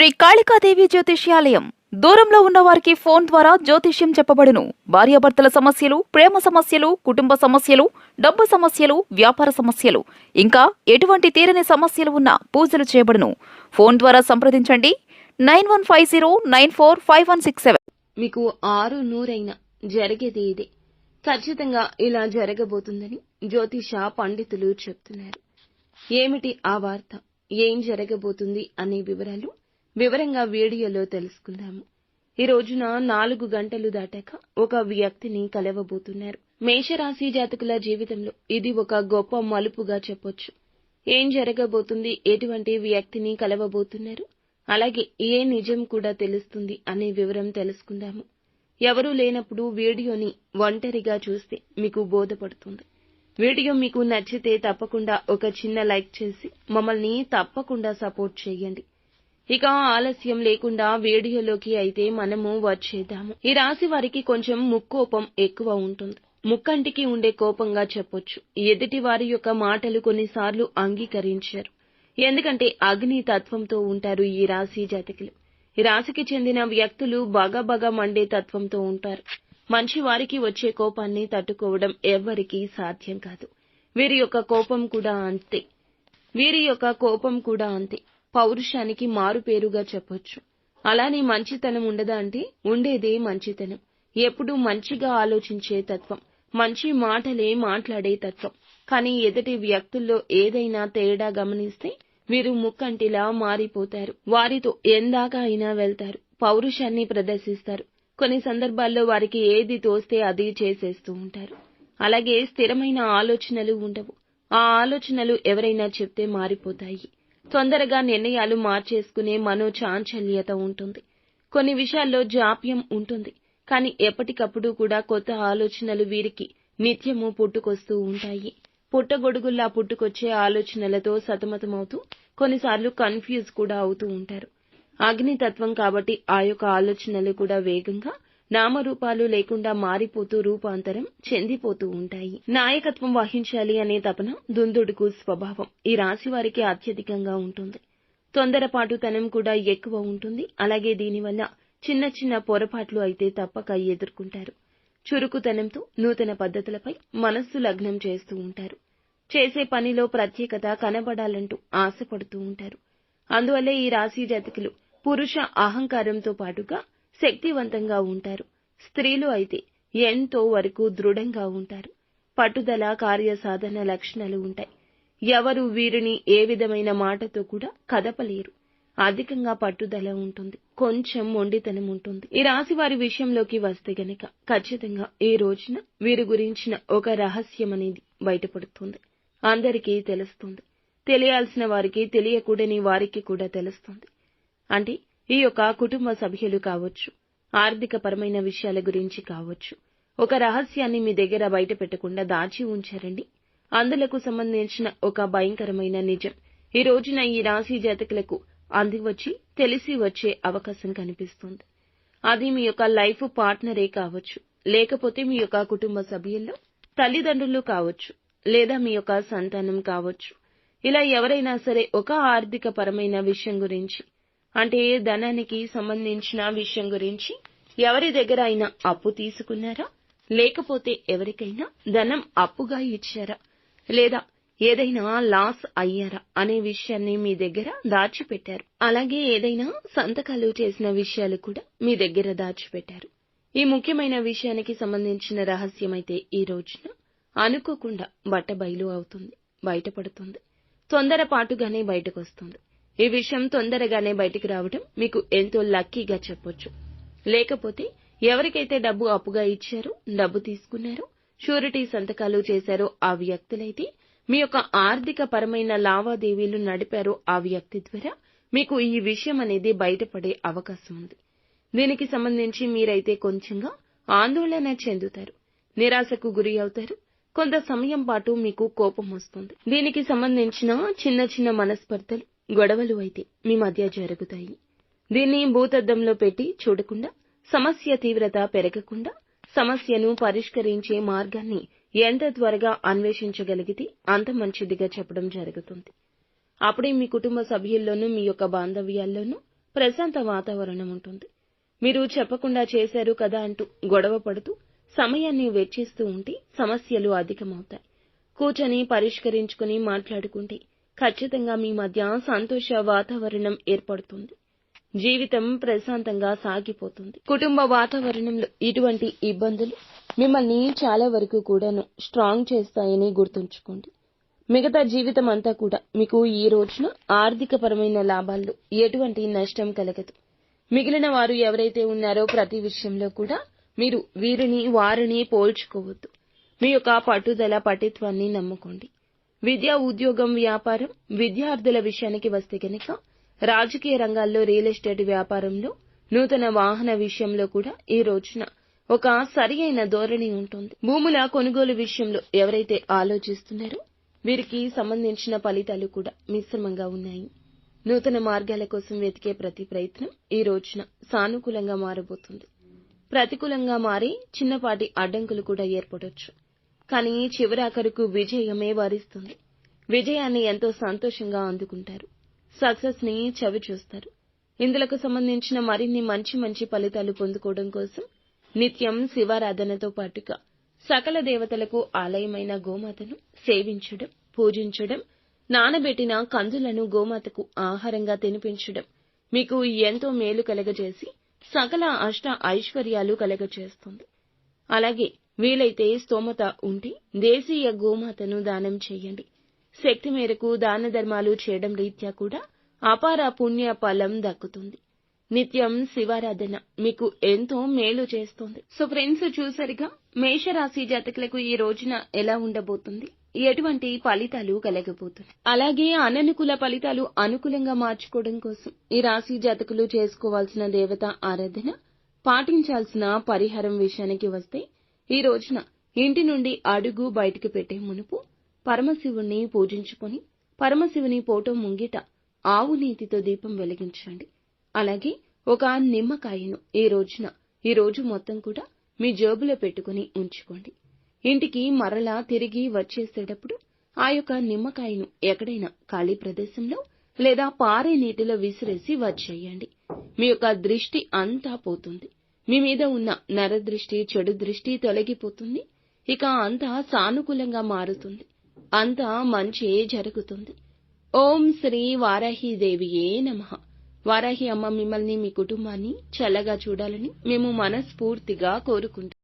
శ్రీ కాళికాదేవి జ్యోతిష్యాలయం. దూరంలో ఉన్న వారికి ఫోన్ ద్వారా జ్యోతిష్యం చెప్పబడును. భార్యాభర్తల సమస్యలు ప్రేమ సమస్యలు కుటుంబ సమస్యలు డబ్బు సమస్యలు వ్యాపార సమస్యలు. ఇంకా ఎటువంటి తీరని సమస్యలు ఉన్నా పూజలు చేయబడును. ఫోన్ ద్వారా సంప్రదించండి. Nine one five zero nine four five one six seven. మీకు ఆరు నూరైన జరిగేది ఇదే. ఖచ్చితంగా ఇలా జరగబోతుందని జ్యోతిష పండితులు చెప్తున్నారు. ఏమిటి ఆ వార్త? ఏం జరగబోతుంది అనే వివరాలు వివరంగా వీడియోలో తెలుసుకుందాము. ఈ రోజున నాలుగు గంటలు దాటాక ఒక వ్యక్తిని కలవబోతున్నారు. మేషరాశి జాతకుల జీవితంలో ఇది ఒక గొప్ప మలుపుగా చెప్పొచ్చు. ఏం జరగబోతుంది? ఎటువంటి వ్యక్తిని కలవబోతున్నారు? అలాగే ఏ నిజం కూడా తెలుస్తుంది అనే వివరం తెలుసుకుందాము. ఎవరూ లేనప్పుడు వీడియోని ఒంటరిగా చూస్తే మీకు బోధపడుతుంది. వీడియో మీకు నచ్చితే తప్పకుండా ఒక చిన్న లైక్ చేసి మమ్మల్ని తప్పకుండా సపోర్ట్ చేయండి. ఇక ఆలస్యం లేకుండా వీడియోలోకి అయితే మనము వచ్చేద్దాము. ఈ రాశి వారికి కొంచెం ముక్కోపం ఎక్కువ ఉంటుంది. ముక్కంటికి ఉండే కోపంగా చెప్పొచ్చు. ఎదుటి వారి యొక్క మాటలు కొన్నిసార్లు అంగీకరించారు. ఎందుకంటే అగ్ని తత్వంతో ఉంటారు ఈ రాశి జాతకులు. ఈ రాశికి చెందిన వ్యక్తులు బాగా బాగా మండే తత్వంతో ఉంటారు. మంచి వారికి వచ్చే కోపాన్ని తట్టుకోవడం ఎవ్వరికీ సాధ్యం కాదు. వీరి యొక్క కోపం కూడా అంతే. వీరి యొక్క కోపం కూడా అంతే. పౌరుషానికి మారుపేరుగా చెప్పొచ్చు. అలానే మంచితనం ఉండదా అంటే ఉండేదే మంచితనం. ఎప్పుడూ మంచిగా ఆలోచించే తత్వం మంచి మాటలే మాట్లాడే తత్వం. కానీ ఎదుటి వ్యక్తుల్లో ఏదైనా తేడా గమనిస్తే వీరు ముక్కంటిలా మారిపోతారు. వారితో ఎందాక అయినా వెళ్తారు పౌరుషాన్ని ప్రదర్శిస్తారు. కొన్ని సందర్భాల్లో వారికి ఏది తోస్తే అది చేసేస్తూ ఉంటారు. అలాగే స్థిరమైన ఆలోచనలు ఉండవు. ఆ ఆలోచనలు ఎవరైనా చెప్తే మారిపోతాయి. తొందరగా నిర్ణయాలు మార్చేసుకునే మనోచాంచల్యత ఉంటుంది. కొన్ని విషయాల్లో జాప్యం ఉంటుంది. కానీ ఎప్పటికప్పుడు కూడా కొత్త ఆలోచనలు వీరికి నిత్యము పుట్టుకొస్తూ ఉంటాయి. పుట్టగొడుగుల్లా పుట్టుకొచ్చే ఆలోచనలతో సతమతమవుతూ కొన్నిసార్లు కన్ఫ్యూజ్ కూడా అవుతూ ఉంటారు. అగ్నితత్వం కాబట్టి ఆ యొక్క ఆలోచనలు కూడా వేగంగా నామరూపాలు లేకుండా మారిపోతూ రూపాంతరం చెందిపోతూ ఉంటాయి. నాయకత్వం వహించాలి అనే తపన దుందుడుకు స్వభావం ఈ రాశి వారికి అత్యధికంగా ఉంటుంది. తొందరపాటుతనం కూడా ఎక్కువ ఉంటుంది. అలాగే దీనివల్ల చిన్న చిన్న పొరపాట్లు అయితే తప్పక ఎదుర్కొంటారు. చురుకుతనంతో నూతన పద్ధతులపై మనస్సు లగ్నం చేస్తూ ఉంటారు. చేసే పనిలో ప్రత్యేకత కనబడాలంటూ ఆశపడుతూ ఉంటారు. అందువల్లే ఈ రాశి జాతకులు పురుష అహంకారంతో పాటుగా శక్తివంతంగా ఉంటారు. స్త్రీలు అయితే ఎంతో వరకు దృఢంగా ఉంటారు. పట్టుదల కార్యసాధన లక్షణాలు ఉంటాయి. ఎవరు వీరిని ఏ విధమైన మాటతో కూడా కదపలేరు. అధికంగా పట్టుదల ఉంటుంది. కొంచెం మొండితనం ఉంటుంది. ఈ రాశి వారి విషయంలోకి వస్తే గనక ఖచ్చితంగా ఈ రోజున వీరి గురించిన ఒక రహస్యం అనేది బయటపడుతుంది. అందరికీ తెలుస్తుంది. తెలియాల్సిన వారికి తెలియకూడని వారికి కూడా తెలుస్తుంది. అంటే ఈ యొక్క కుటుంబ సభ్యులు కావచ్చు ఆర్థికపరమైన విషయాల గురించి కావచ్చు. ఒక రహస్యాన్ని మీ దగ్గర బయట పెట్టకుండా దాచి ఉంచారండి. అందులకు సంబంధించిన ఒక భయంకరమైన నిజం. ఈ రోజున ఈ రాశి జాతకులకు అందివచ్చి తెలిసి వచ్చే అవకాశం కనిపిస్తుంది. అది మీ యొక్క లైఫ్ పార్ట్నరే కావచ్చు లేకపోతే మీ యొక్క కుటుంబ సభ్యుల్లో తల్లిదండ్రులు కావచ్చు లేదా మీ యొక్క సంతానం కావచ్చు. ఇలా ఎవరైనా సరే ఒక ఆర్థిక పరమైన విషయం గురించి అంటే ధనానికి సంబంధించిన విషయం గురించి ఎవరి దగ్గర అయినా అప్పు తీసుకున్నారా? లేకపోతే ఎవరికైనా ధనం అప్పుగా ఇచ్చారా? లేదా ఏదైనా లాస్ అయ్యారా అనే విషయాన్ని మీ దగ్గర దాచిపెట్టారు. అలాగే ఏదైనా సంతకాలు చేసిన విషయాలు కూడా మీ దగ్గర దాచిపెట్టారు. ఈ ముఖ్యమైన విషయానికి సంబంధించిన రహస్యమైతే ఈ రోజున అనుకోకుండా బట్ట బయలు అవుతుంది బయటపడుతుంది తొందరపాటుగానే బయటకొస్తుంది ఈ విషయం తొందరగానే బయటికి రావడం మీకు ఎంతో లక్కీగా చెప్పొచ్చు. లేకపోతే ఎవరికైతే డబ్బు అప్పుగా ఇచ్చారో డబ్బు తీసుకున్నారో షూరిటీ సంతకాలు చేశారో ఆ వ్యక్తులైతే మీ యొక్క ఆర్థిక పరమైన లావాదేవీలు నడిపారో ఆ వ్యక్తి ద్వారా మీకు ఈ విషయం అనేది బయటపడే అవకాశం ఉంది. దీనికి సంబంధించి మీరైతే కొంచెంగా ఆందోళన చెందుతారు. నిరాశకు గురి అవుతారు. కొంత సమయం పాటు మీకు కోపం వస్తుంది. దీనికి సంబంధించిన చిన్న చిన్న మనస్పర్ధలు గొడవలు అయితే మీ మధ్య జరుగుతాయి. దీన్ని భూతద్దంలో పెట్టి చూడకుండా సమస్య తీవ్రత పెరగకుండా సమస్యను పరిష్కరించే మార్గాన్ని ఎంత త్వరగా అన్వేషించగలిగితే అంత మంచిదిగా చెప్పడం జరుగుతుంది. అప్పుడే మీ కుటుంబ సభ్యుల్లోనూ మీ యొక్క బాంధవ్యాల్లోనూ ప్రశాంత వాతావరణం ఉంటుంది. మీరు చెప్పకుండా చేశారు కదా అంటూ గొడవ పడుతూ సమయాన్ని వెచ్చిస్తూ ఉంటే సమస్యలు అధికమవుతాయి. కూర్చొని పరిష్కరించుకుని మాట్లాడుకుంటే ఖచ్చితంగా మీ మధ్య సంతోష వాతావరణం ఏర్పడుతుంది. జీవితం ప్రశాంతంగా సాగిపోతుంది. కుటుంబ వాతావరణంలో ఇటువంటి ఇబ్బందులు మిమ్మల్ని చాలా వరకు కూడాను స్ట్రాంగ్ చేస్తాయని గుర్తుంచుకోండి. మిగతా జీవితం అంతా కూడా మీకు ఈ రోజున ఆర్థికపరమైన లాభాల్లో ఎటువంటి నష్టం కలగదు. మిగిలిన వారు ఎవరైతే ఉన్నారో ప్రతి విషయంలో కూడా మీరు వీరిని వారిని పోల్చుకోవద్దు. మీ యొక్క పట్టుదల పటిత్వాన్ని నమ్ముకోండి. విద్య ఉద్యోగం వ్యాపారం విద్యార్థుల విషయానికి వస్తే కనుక రాజకీయ రంగాల్లో రియల్ ఎస్టేట్ వ్యాపారంలో నూతన వాహన విషయంలో కూడా ఈ రోజున ఒక సరి అయిన ధోరణి ఉంటుంది. భూముల కొనుగోలు విషయంలో ఎవరైతే ఆలోచిస్తున్నారో వీరికి సంబంధించిన ఫలితాలు కూడా మిశ్రమంగా ఉన్నాయి. నూతన మార్గాల కోసం వెతికే ప్రతి ప్రయత్నం ఈ రోజున సానుకూలంగా మారబోతుంది. ప్రతికూలంగా మారి చిన్నపాటి అడ్డంకులు కూడా ఏర్పడొచ్చు. కానీ చివరాఖరుకు విజయమే వరిస్తుంది. విజయాన్ని ఎంతో సంతోషంగా అందుకుంటారు. సక్సెస్ని చవి చూస్తారు. ఇందులకు సంబంధించిన మరిన్ని మంచి మంచి ఫలితాలు పొందుకోవడం కోసం నిత్యం శివారాధనతో పాటుగా సకల దేవతలకు ఆలయమైన గోమాతను సేవించడం పూజించడం నానబెట్టిన కందులను గోమాతకు ఆహారంగా తినిపించడం మీకు ఎంతో మేలు కలగజేసి సకల అష్ట ఐశ్వర్యాలు కలగజేస్తుంది. అలాగే వీలైతే స్తోమత ఉంటే దేశీయ గోమాతను దానం చేయండి. శక్తి మేరకు దాన ధర్మాలు చేయడం రీత్యా కూడా అపార పుణ్య ఫలం దక్కుతుంది. నిత్యం శివారాధన మీకు ఎంతో మేలు చేస్తుంది. సో ఫ్రెండ్స్ చూసరిగా? మేషరాశి జాతకులకు ఈ రోజున ఎలా ఉండబోతుంది? ఎటువంటి ఫలితాలు కలగబోతుంది అలాగే అననుకూల ఫలితాలు అనుకూలంగా మార్చుకోవడం కోసం ఈ రాశి జాతకులు చేసుకోవాల్సిన దేవత ఆరాధన పాటించాల్సిన పరిహారం విషయానికి వస్తే ఈ రోజున ఇంటి నుండి అడుగు బయటకు పెట్టే మునుపు పరమశివుణ్ణి పూజించుకొని పరమశివుని ఫోటో ముంగిట ఆవు నీతితో దీపం వెలిగించండి. అలాగే ఒక నిమ్మకాయను ఈ రోజున ఈ రోజు మొత్తం కూడా మీ జేబులో పెట్టుకుని ఉంచుకోండి. ఇంటికి మరలా తిరిగి వచ్చేసేటప్పుడు ఆ యొక్క నిమ్మకాయను ఎక్కడైనా ఖాళీ ప్రదేశంలో లేదా పారే నీటిలో విసిరేసి వచ్చేయండి. మీ యొక్క దృష్టి అంతా పోతుంది. మీ మీద ఉన్న నరదృష్టి చెడు దృష్టి తొలగిపోతుంది. ఇక అంతా సానుకూలంగా మారుతుంది. అంతా మంచి జరుగుతుంది. ఓం శ్రీ వారాహి దేవియే నమః. వారాహి అమ్మ మిమ్మల్ని మీ కుటుంబాన్ని చల్లగా చూడాలని మేము మనస్ఫూర్తిగా కోరుకుంటున్నాం.